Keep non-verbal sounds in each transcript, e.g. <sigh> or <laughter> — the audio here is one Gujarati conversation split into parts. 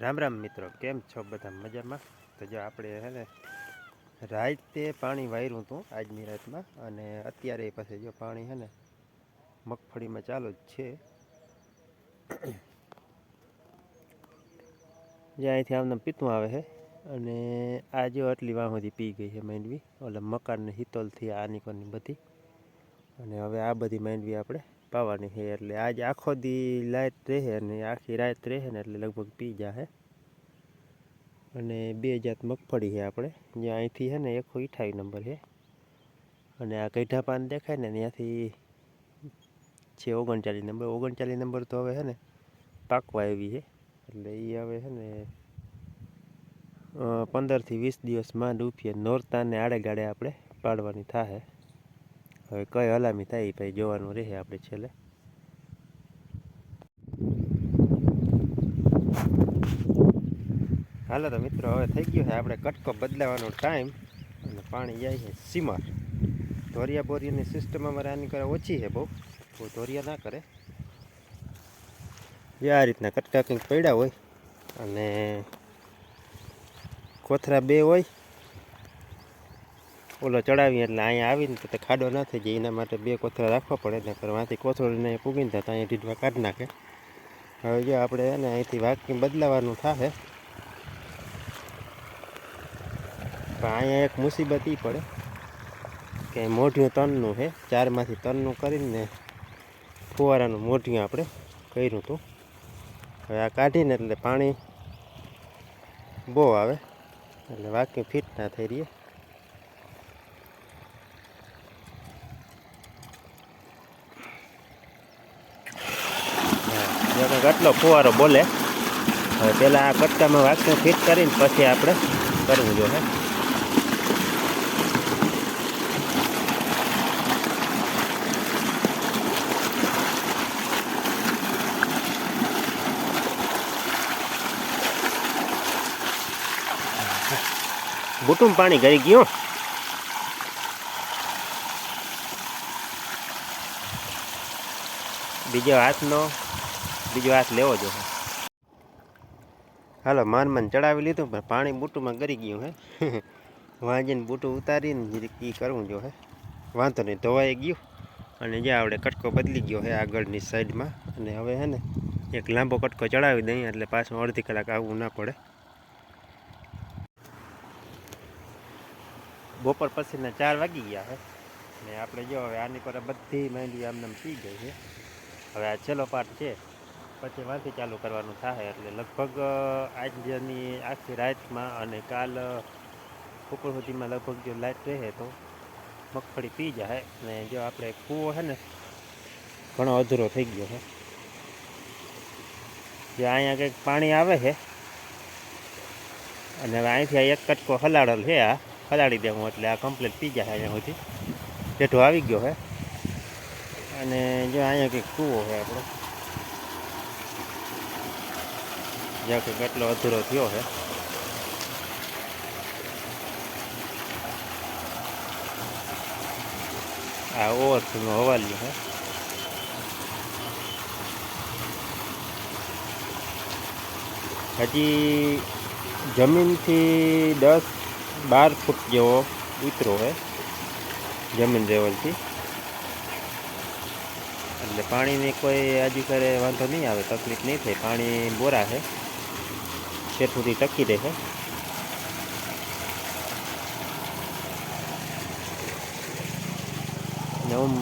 રામ રામ મિત્રો, કેમ છો બધા મજામાં? તો જો આપણે હે ને રાતે પાણી વાયરું હતું આજની રાતમાં અને અત્યારે પછી જો પાણી હે ને મગફળીમાં ચાલુ જ છે. જે અહીંથી આમને પીતું આવે છે અને આ જો આટલી વાહ સુધી પી ગઈ છે માંડવી, ઓલા મકાનને હિતોલથી આની કોની બધી. અને હવે આ બધી માંડવી આપણે પાવાની છે એટલે આજ આખો દી લાઇટ રહે અને આખી રાત રહે ને એટલે લગભગ પી જાહે અને બે જાત મગફળી છે આપણે, જે અહીંથી છે ને એકસો અઠાવીસ નંબર છે અને આ કૈઠા પાન દેખાય ને ત્યાંથી છે ઓગણચાલીસ નંબર ઓગણચાલીસ નંબર તો હવે છે ને પાકવા આવી છે એટલે એ હવે છે ને પંદરથી વીસ દિવસમાં ડૂફીએ નોરતાને આડે ગાડે આપણે પાડવાની થાય હવે કઈ હલામી થાય ભાઈ જોવાનું રહે આપણે છેલ્લે. હાલો તો મિત્રો, હવે થઈ ગયો છે. આપણે કટકો બદલાવાનો ટાઈમ અને પાણી જાય છે સીમર ધોરિયા બોરિયાની સિસ્ટમ અમારે આની કરે ઓછી છે બહુ. બહુ ધોરિયા ના કરે. જે આ રીતના કટકા કંઈક પડ્યા હોય. અને કોથરા બે હોય. ઓલો ચડાવીએ એટલે અહીંયા આવીને તો ખાડો ન થઈ જાય, એના માટે બે કોથળા રાખવા પડે ને કરવાથી કોથળીને પૂગીને થતા અહીંયા ઢીંઢવા કાઢી નાખે. હવે જો આપણે એને અહીંથી વાક્ય બદલાવાનું થશે પણ અહીંયા એક મુસીબત એ પડે કે મોઢિયું તનનું છે ચારમાંથી તનનું કરીને ફુવારાનું મોઢિયું આપણે કર્યું હતું. હવે આ કાઢીને એટલે પાણી બહુ આવે, એટલે વાક્ય ફિટ ના થઈ રહીએ. કંઈક આટલો ફુવારો બોલે. હવે પહેલાં આ કટકામાં વાક્ય ફિટ કરીને પછી આપણે કરવું જોઈએ. બુટું પાણી ગરી ગયું. બીજો હાથનો બીજો હાથ લેવો જોઈએ હાલો, માન માન ચડાવી લીધું, પણ પાણી બૂટુમાં ગરી ગયું હે. વાંજીને બુટું ઉતારીને એ કરવું જો હે. વાંધો નહીં, ધોવાઈ ગયું અને જ્યાં આપણે કટકો બદલી ગયો હે આગળની સાઈડમાં. અને હવે હે ને, એક લાંબો કટકો ચડાવી દઈએ, એટલે પાછું અડધી કલાક આવવું ના પડે. બપોર પછીના ચાર વાગી ગયા હે. ને આપણે જો હવે આની પર બધી માંડવી આમને આમ પી ગઈ છે હવે આ છેલ્લો પાર્ટ છે. પછી વાંથી ચાલુ કરવાનું થાય એટલે લગભગ આજની આખી રાતમાં અને કાલ બપોર સુધીમાં લગભગ જો લાઇટ રહે તો મગફળી પી જાય ને જો આપણે કૂવો છે ને, ઘણો અધૂરો થઈ ગયો છે જે અહીંયા કંઈક પાણી આવે છે અને હવે અહીંથી એક કટકો હલાડેલ છે આ, હલાડી દેવું એટલે આ કમ્પ્લીટ પી જાય અહીંયા સુધી. જેઠો આવી ગયો છે અને જો અહીંયા કંઈક કૂવો છે આપણો. જ્યાં કંઈક એટલો અધૂરો થયો છે. આ ઓવરફ્લો હવાલ્યું છે. હજી જમીનથી દસ બાર ફૂટ જેવો ઉતરો છે, જમીન લેવલથી. એટલે પાણીની કોઈ આજુ કરે વાંધો નહીં આવે, તકલીફ નહીં થાય. પાણી બોરા છે. તે સુધી ટકી રહે. ને હું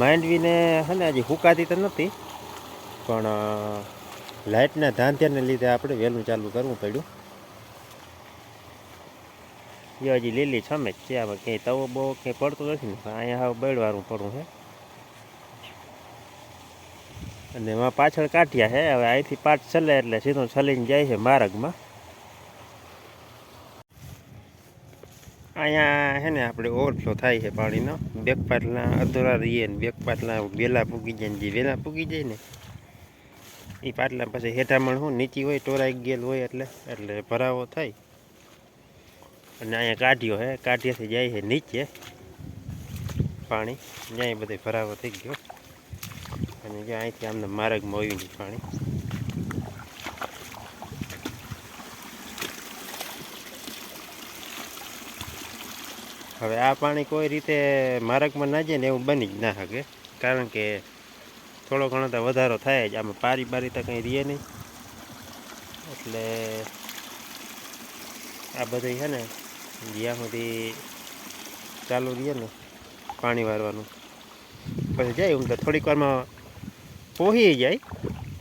માંડવીને હે ને હજી હુકાતી તો નથી, પણ લાઇટના ધાંધ્યાને લીધે આપણે વહેલું ચાલુ કરવું પડ્યું. એ હજી લીલી છમે જ છે, આમાં ક્યાંય તવો બહુ ક્યાંય પડતો નથી ને અહીંયા હવે બળવાળું પડવું છે અને એમાં પાછળ કાઢ્યા છે. હવે અહીંથી પાટ છલે એટલે સીધો છલીને જાય છે માર્ગમાં. અહીંયા છે ને આપણે ઓવરફ્લો થાય છે પાણીનો. બેક પાટલા અધૂરા રહીએ ને બેક પાટલા વેલા પૂગી જાય ને જે વેલા પૂગી જાય ને એ પાટલા પછી હેઠામણ શું, નીચી હોય, ટોરાઈ ગયેલ હોય એટલે એટલે ભરાવો થાય. અને અહીંયા કાઢ્યો હે કાઢ્યાથી જાય છે નીચે. પાણી જ્યાં બધે ભરાવો થઈ ગયો. અને જો અહીંથી અમને માર્ગ મળ્યું છે પાણી. હવે આ પાણી કોઈ રીતે માર્ગમાં ના જાય ને એવું બની જ ના શકે. કારણ કે થોડો ઘણો તો વધારો થાય જ. આમાં પારી પારી તો કંઈ રહે નહીં. એટલે આ બધું છે ને જ્યાં સુધી ચાલુ રહીએ ને પાણી વારવાનું. પછી જાય હું તો થોડીક વારમાં પહોંચી જાય,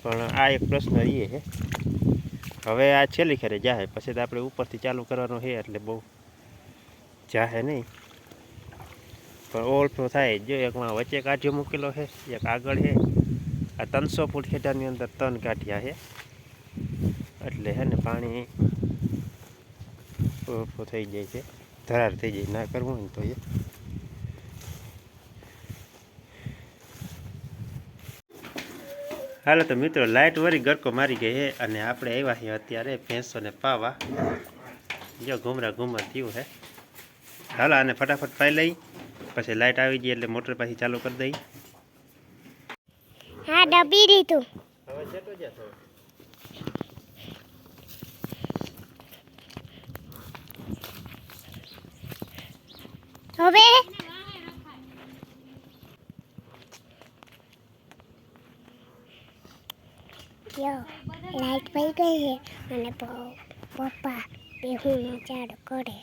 પણ આ એક પ્રશ્ન એ છે હવે આ છેલ્લી ખેરે જાહે, પછી તો આપણે ઉપરથી ચાલુ કરવાનું છે એટલે બહુ જાહે નહીં. પણ ઓળખો થાય, જ. એકમાં વચ્ચે કાઢ્યો મૂકેલો છે એક આગળ છે આ ત્રણસો ફૂટ ખેડાની અંદર ત્રણ કાઢ્યા છે એટલે હે ને પાણી ઓવરફ્લો થઈ જાય છે. ધરાર થઈ જાય, ના કરવું ને તો એ. હાલો તો મિત્રો લાઇટ વળી ગરકો મારી ગઈ છે અને આપણે આવ્યા છીએ અત્યારે ભેંસોને પાવા. જો ઘુમરા ઘુમર થયું છે હાલો આને ફટાફટ પાઈ લઈ. પછી લાઇટ આવી ગઈ એટલે મોટર પાછી ચાલુ કરી દઈ. હા ડબી દીધું. હવે જેટલો જતો હવે જો પડી ગઈ છે અને પપ્પા બેહું ચાલુ કરે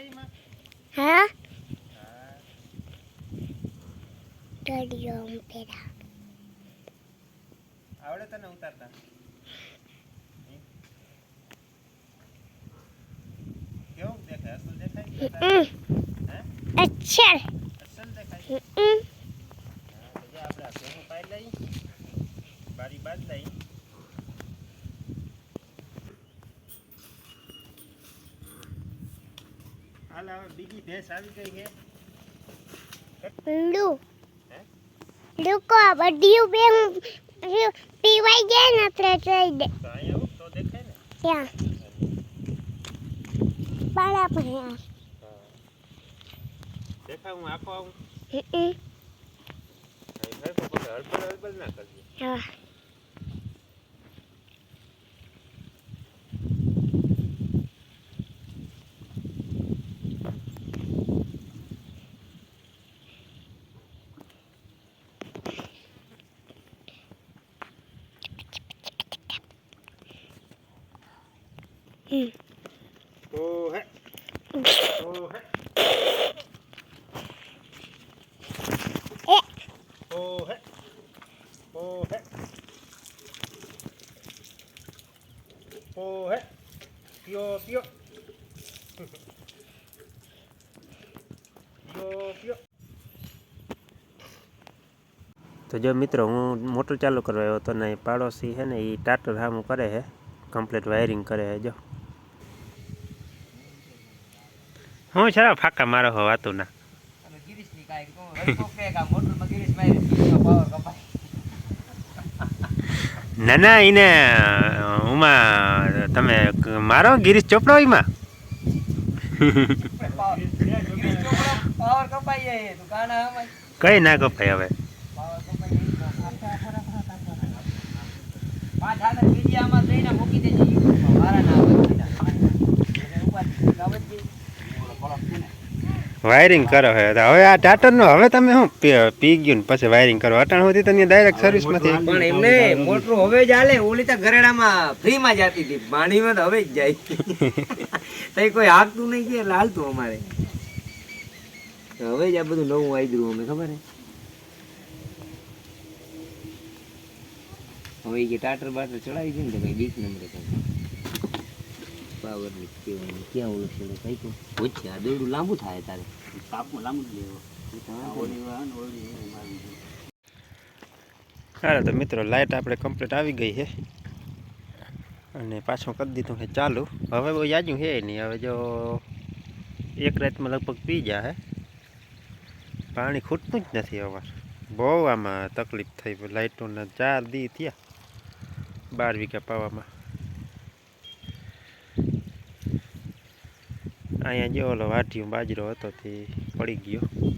એમાં? હા? દરિયો પેલા આવડે તને ઉતારતા? કેવું દેખાય? અસલ દેખાય અચ્છા. અસલ દેખાય? આપણે આ ભેગું પાઈ લઈ બારી બાદ લઈ હાલ હવે બીજી ભેંસ આવી ગઈ છે? લુકો બડિયું બે પીવાઈ જાય ને એટલે જોઈ દે. તો દેખાય ને? ત્યાં. બાળા પણ દેખાય હું આખો આવું? ના કરજે હા. હમ. ઓ હે ઓ હે એ. ઓ હે ઓ હે ઓ હે પિયો પિયો પિયો પિયો તો જો મિત્રો હું મોટર ચાલુ કરવા આવ્યો હતો ને પાડોશી છે ને એ ટાટર હામું કરે છે. કમ્પ્લીટ વાયરિંગ કરે છે જો. હું છે ફાકા મારો હો વાતું ના. ના ના એને ઉમાં તમે મારો ગિરીશ ચોપડો એમાં? કઈ ના કપાય હવે. મૂકી દેજે મારા ના વાયરિંગ કરો હે હવે આ ટાટરનો હવે તમે શું પી ગયું ને પછી વાયરિંગ કરો? અટાણ સુધી તમે ડાયરેક્ટ સર્વિસમાંથી પણ એમને મોટરું હવે જ હાલે. ઓલી તો ગરેડામાં ફ્રીમાં જતી હતી. પાણીમાં તો હવે જ જાય. <laughs> તઈ કોઈ હાકતું નહીં કે એટલે હાલતું અમારે. હવે જ આ બધું નવું ગયું અમે ખબર હે? હવે કે ટાટર બાટર ચડાવી દીધું ને તો કઈ બીક નંબરે કઈ પાવરની કેવાનું ક્યાં ઓલું છે કઈ તો ઓછી આ દોરડું લાંબુ થાય તારે. પાપમાં લાંબુ જ લેવો. હારે તો મિત્રો લાઇટ આપણે કમ્પ્લીટ આવી ગઈ છે. અને પાછું કરી દીધું છે ચાલુ. હવે બહુ યાજું છે નહીં. હવે જો એક રાતમાં લગભગ પી જાય પાણી ખૂટતું જ નથી અમાર બહુ આમાં તકલીફ થઈ. લાઇટોના ચાર દી થયા. બાર વીઘા પાવામાં. અહીંયા જો ઓલો વાઢિયું બાજરો હતો તે પડી ગયો.